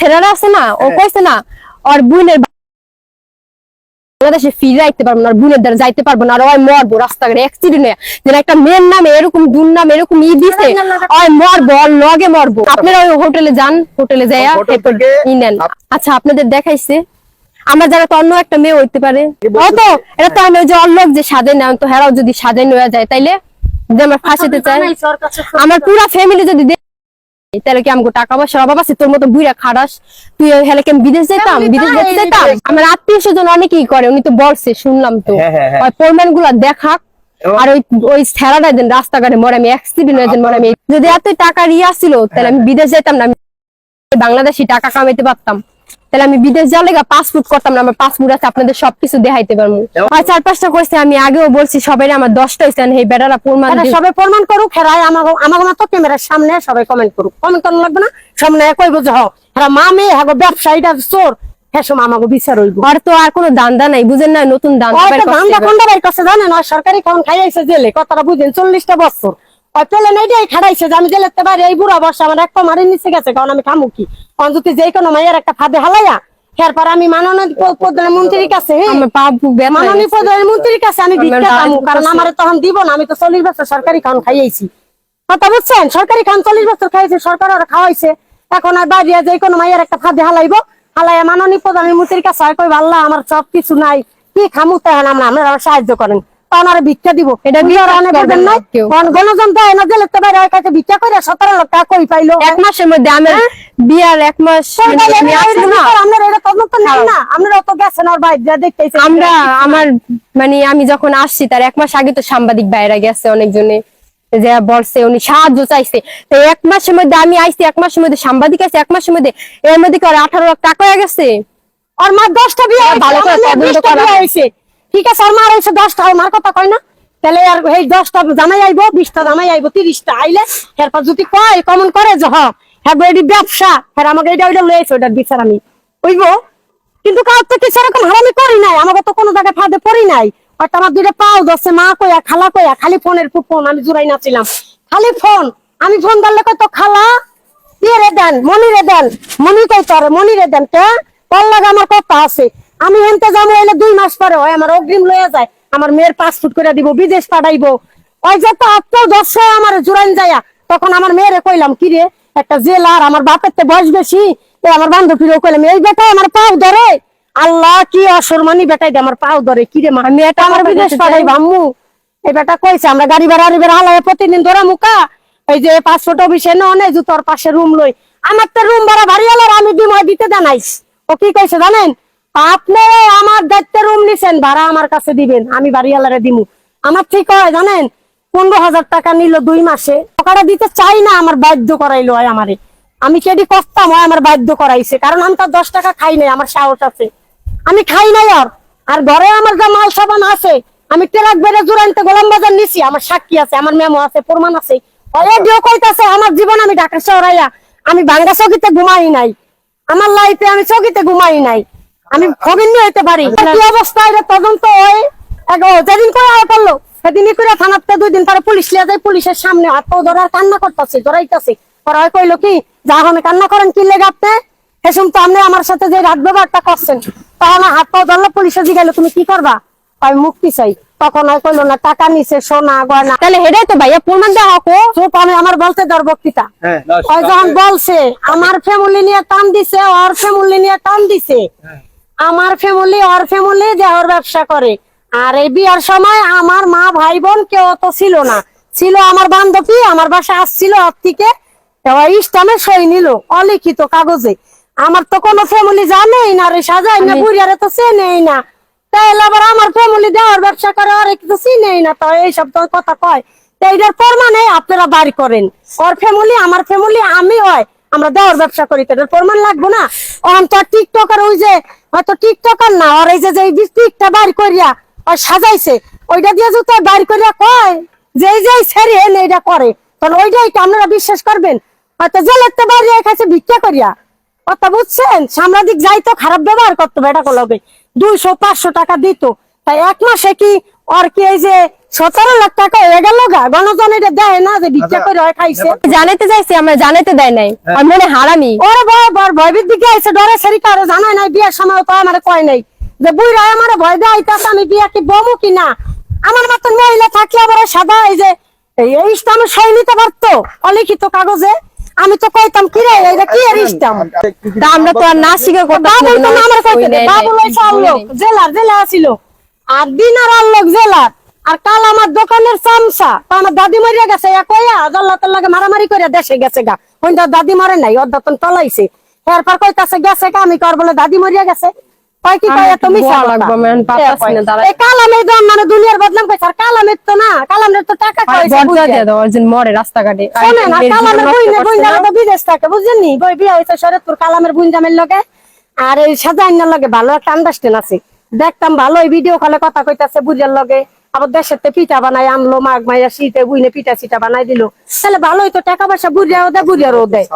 ছেলেরা আছে না ও হ্যাঁ। কইছে না ওর বোনের বাংলাদেশে ফিরে আইতে পারব না বোনের দ্বারা যাইতে পারব না আর ওই মরবো রাস্তাঘাটে অ্যাক্সিডেন্ট যেন একটা মেয়ের নামে এরকম দুর নামে এরকম ই দিছে ওই মরবো ওর লগে মরবো। আপনারা ওই হোটেলে যান হোটেলে যাইয়া ই নেন। আচ্ছা আপনাদের দেখাইছে। আমার যারা তো অন্য একটা মেয়ে হইতে পারে। ও তো এটা তো আমি ওই যে অল্লোক যে সাজে নেন তো হেরাও যদি সাজে নেওয়া যায় তাইলে যে আমার ফাঁসিতে চাই আমার পুরা ফ্যামিলি যদি তাহলে কি আমাকে টাকা পয়সা অভাব আছে? তোর মতো বুড়া খারাস তুই হেলে কেমন বিদেশ যেতাম? বিদেশ যেতে যেতাম আমার আত্মীয় স্বজন অনেকেই করে উনি তো বলছে শুনলাম তো। হ্যাঁ, হ্যাঁ, হ্যাঁ। ওই প্রমাণগুলা দেখাক। আর ওই ওই ছেড়াটা দেন রাস্তাঘাটে মরে আমি অ্যাক্সিডেন্ট হয়ে মরে আমি যদি এত টাকা রিয়া ছিল তাহলে আমি বিদেশ যেতাম না আমি বাংলাদেশি টাকা কামাইতে পারতাম। তাহলে আমি বিদেশ যাওয়ার লেগে পাসপোর্ট করতাম না আমার পাসপোর্ট আছে আপনাদের সবকিছু দেখাইতে পারব। আর চার পাঁচটা করছে আমি আগেও বলছি সবাই আমার দশটা হয়েছে এই বেটারা প্রমাণ সবাই প্রমাণ করুক হেরাই আমাকে আমাকে মতো ক্যামেরার সামনে সবাই কমেন্ট করুক। কমেন্ট করানো লাগবে না সামনে একই যে হোক হেরা মা মেয়ে হ্যাঁ ব্যবসায়ীটা চোর আমাকে বিচার হইব। আর তো আর কোনো দান্দা নাই বুঝেন না নতুন দান্দা বের করছে ধান্দা এবার। কোনটা বাড়ির কাছে জানেন ওই সরকারি কোন খাইয়াছে জেলে কথাটা বুঝেন চল্লিশটা বছর। পেলে নেই খাড়াইছে যে আমি জেলেতে পারি এই বুড়া বর্ষা আমার একটা মারি নিচে গেছে কারণ আমি খামু কি? কারণ যদি যে কোনো মাইয়ের একটা ফাঁদে হালাইয়া এরপর আমি মাননীয় প্রধানমন্ত্রীর কাছে আমার পা বুক ব্যথা মাননীয় প্রধানমন্ত্রীর কাছে আমি ভিক্ষা পাবো কারণ আমার তখন দিব না আমি তো চল্লিশ বছর সরকারি খান খাইয়েছি। কথা বুঝছেন? সরকারি খান চল্লিশ বছর খাইছে সরকার ওরা খাওয়াইছে। এখন আর বাইরে যে কোনো মাইয়ের একটা ফাঁদে হালাইবো হালাইয়া মাননীয় প্রধানমন্ত্রীর কাছে কই আল্লাহ আমার সব কিছু নাই কি খামু তাই আমরা আমরা সাহায্য করেন। ভিক্ষা দিব। এটা গণতন্ত্র এনে জেলেতে বাইরে কাছে ভিক্ষা করে সতেরো লাখ টাকা কই পাইলো? এক মাসের মধ্যে আমার বিয়ার এক মাস মানে আমি আমরা এটা তদন্ত নেই না আমরা তো গেছেন ওর বাইরে যা দেখতেছি আমরা আমার মানে আমি যখন আসছি তার এক মাস আগে তো সাংবাদিক বাইরে গেছে অনেকজনে যে বলছে উনি সাহায্য চাইছে। তো এক মাসের মধ্যে আমি আইছি এক মাসের মধ্যে সাংবাদিক আছে এক মাসের মধ্যে এর মধ্যে কি আর আঠারো লাখ টাকা হয়ে গেছে? ওর মার দশটা বিয়ে ভালো করে তদন্ত করা। হয়েছে। ঠিক আছে, আর মার হয়েছে দশটা মার কথা কয় না? তাহলে আর এই দশটা জামাই আইবো, বিশটা জামাই আইবো, তিরিশটা আইলে এরপর যদি কয় কমন করে যে হ হ্যাঁ এটি ব্যবসা হ্যাঁ আমাকে এটা ওইটা লয়েছে ওইটার বিচার আমি। বুঝব? কিন্তু কার তো কিছু এরকম হারামি করি নাই, আমাকে তো কোনো জায়গায় ফাঁদে পড়ি নাই। হয়তো আমার দুইটা পাও দশে মা কইয়া, খালা কইয়া, খালি ফোনের ফোন আমি জুড়াই নাছিলাম খালি ফোন, আমি ফোন ধরলে কত খালা দিয়ে রে দেন মনি রে দেন, মনি কই তোরে মনি রে দেন, কে? তোর লাগে আমার কথা আছে। আমি হেনতে যাব এলে দুই মাস পরে হয় আমার অগ্রিম লয়ে যায়। আমার মেয়ের পাসপোর্ট করে দিব বিদেশ পাঠাইবো। ওই যে তো আত্ম দর্শ আমার জুরাইন যায়া তখন আমার মেয়েরে কইলাম কি রে একটা জেলার আমার বাপের তে বয়স বেশি তো আমার বান্ধবীরও কইলাম এই বেটা আমার পাও ধরে। আল্লাহ কি অসরমানি বেটাই দে আমার পাও ধরে কি রে মা আমি এটা আমার বিদেশ চাই। পাঠাইবো এই বেটা কইছে আমরা গাড়ি ভাড়া ভাড়া হালাই প্রতিদিন ধরা মুকা। এই যে পাসপোর্ট অফিসে ন নেই তোর পাশে রুম লই। আমার তো রুম ভাড়া ভারী হলো আমি বিময় দিতে জানাইস। ও কি কইছে জানেন? আপনি আমার দায়িত্বে রুম নিছেন, ভাড়া আমার কাছে দিবেন, আমি বাড়িওয়ালারে দিমু। আমার ঠিক হয়, জানেন? পনেরো হাজার টাকা নিল দুই মাসে, টাকাটা দিতে চাই না, আমার বাধ্য করাইলো হয় আমারে। আমি কেডি করতাম, হয় আমার বাধ্য করাইছে? কারণ আমি তো দশ টাকা খাই নাই, আমার সাহস আছে। আমি খাই নাই আর। আর ঘরে আমার যা মাল সাবান আছে, আমি ট্রাক বেড়ে জোরাইতে গোলাম বাজার নিছি, আমার সাক্ষী আছে, আমার মেমো আছে, প্রমাণ আছে। অডিও কইতাছে, আমার জীবন আমি ঢাকা শহরাইয়া আমি ভাঙ্গা চকিতে ঘুমাই নাই। আমার লাইফে আমি চকিতে ঘুমাই নাই। আমি খবিন হইতে পারি। কি অবস্থা? এটা তদন্ত হয়। এক- যেদিন করে আয় করল। সেদিনই করে থানাতে দুই দিন পরে পুলিশ লিয়া যায়। পুলিশের সামনে হাত পাও ধরার কান্না করতেছে ধরাইতেছে। পরে কইলো কি যা আমি কান্না করেন কি লেগে আপনি? এসম তো আপনি আমার সাথে যে রাত ব্যবহারটা করছেন তখন হাত পাও ধরলো পুলিশে জিগাইলো তুমি কি করবা? আমি মুক্তি চাই। তখন হয় কইলো না টাকা নিছে সোনা গয়না। তাহলে হেডাই তো ভাইয়া প্রমাণ দেওয়া হোক চুপ আমি আমার বলতে ধর বক্তৃতা। হ্যাঁ। ওই যখন বলছে আমার ফ্যামিলি নিয়ে টান দিছে ওর ফ্যামিলি নিয়ে টান দিছে। আমার ফ্যামিলি ওর ফ্যামিলি দেহর ব্যবসা করে। আর এই বিয়ার সময় আমার মা ভাই বোন কেউ তো ছিল না। ছিল আমার বান্ধবী আমার বাসা আসছিল ওর থেকে। ইস্টামে সই নিল অলিখিত কাগজে। আমার তো কোনো ফ্যামিলি জানেই না রে সাজাই না বুড়িয়ারে তো সে নেই না। তাইলে আবার আমার ফ্যামিলি দেওয়ার ব্যবসা করে আর কিছু চিনেই না? তো এইসব তো কথা কয়। তো এইটার মানে আপনারা বাড়ি করেন। ওর ফ্যামিলি আমার ফ্যামিলি আমি হয়। আমরা দেওয়ার ব্যবসা করি তো প্রমাণ লাগবো না? অন তো টিকটকার ওই যে, হয়তো টিকটকার না, আর এই যে টিকটা বাড়ি করিয়া ওই সাজাইছে, ওইটা দিয়ে যদি বাড়ি করিয়া কয় যে এই যে সেরি হেন এইটা করে, তাহলে ওইটাই কি আপনারা বিশ্বাস করবেন? হয়তো জেলেতে বাড়ি খাইছে ভিক্ষা করিয়া। কথা বুঝছেন? সাংবাদিক যাইতো খারাপ ব্যবহার করতো, বেটা কলবে। দুইশো, পাঁচশো টাকা দিত। তাই এক মাসে কি ওর কি এই যে সতেরো লাখ টাকা হয়ে গেল গা। গণজন এটা দেয় না যে ভিক্ষা করে হয় খাইছে। জানাইতে চাইছি আমরা জানাইতে দেয় নাই। আর মনে হারামি। ওরে ভয় ভয় ভয়ভীত দিকে আইছে ডরে সেরি কারও জানাই নাই বিয়ের সময় তো আমার কয় নাই। যে বুইরা আমার ভয় দেয় আইতাছে আমি বিয়া কি বমু কি না? আমার মতন মহিলা থাকলে আবার সাদা এই যে এই ইস্টাম সই নিতে পারতো অলিখিত কাগজে। আমি তো কইতাম কি রে এটা কি এর ইস্টাম তা আমরা তো আর না স্বীকার করতে বাবুল তো আমার কইতে দে বাবুল ওই সব লোক জেলার জেলা ছিল আর দিন আর লোক জেলার। আর কাল আমার দোকানের চামচা তো আমার দাদি মরিয়া গেছে। এক কইয়া জল্লাতের লাগে মারামারি করে দেশে গেছে গা। কোনটা দাদি মরে নাই অর্ধাতন তলাইছে। এরপর কইতাছে গেছে গা আমি কর বলে দাদি মরিয়া গেছে। কয় কি কয় তুমি বলা আমি না, দাঁড়াই। দাম মানে দুনিয়ার বদনাম কইছে। আর কালামের তো না তো টাকা দাও মরে রাস্তাঘাটে। শোনে না। তো বিদেশ থাকে বুঝছেন নি? বই বিয়া হয়েছে শরৎপুর কালামের বুঞ্জামের লগে। আর এই সাজাইনার লগে ভালো একটা আন্ডারস্ট্যান্ড আছে। দেখতাম ভালো ভিডিও কলে কথা কইতাছে বুঝার লগে। আবার দেশের পিঠা বানাই আনলো, মাঘ মাইয়া শীতে বুইনে পিঠা সিটা বানাই দিল। তাহলে ভালোই তো, টাকা পয়সা বুড়িয়াও দেয় বুড়িয়ারও দেয়।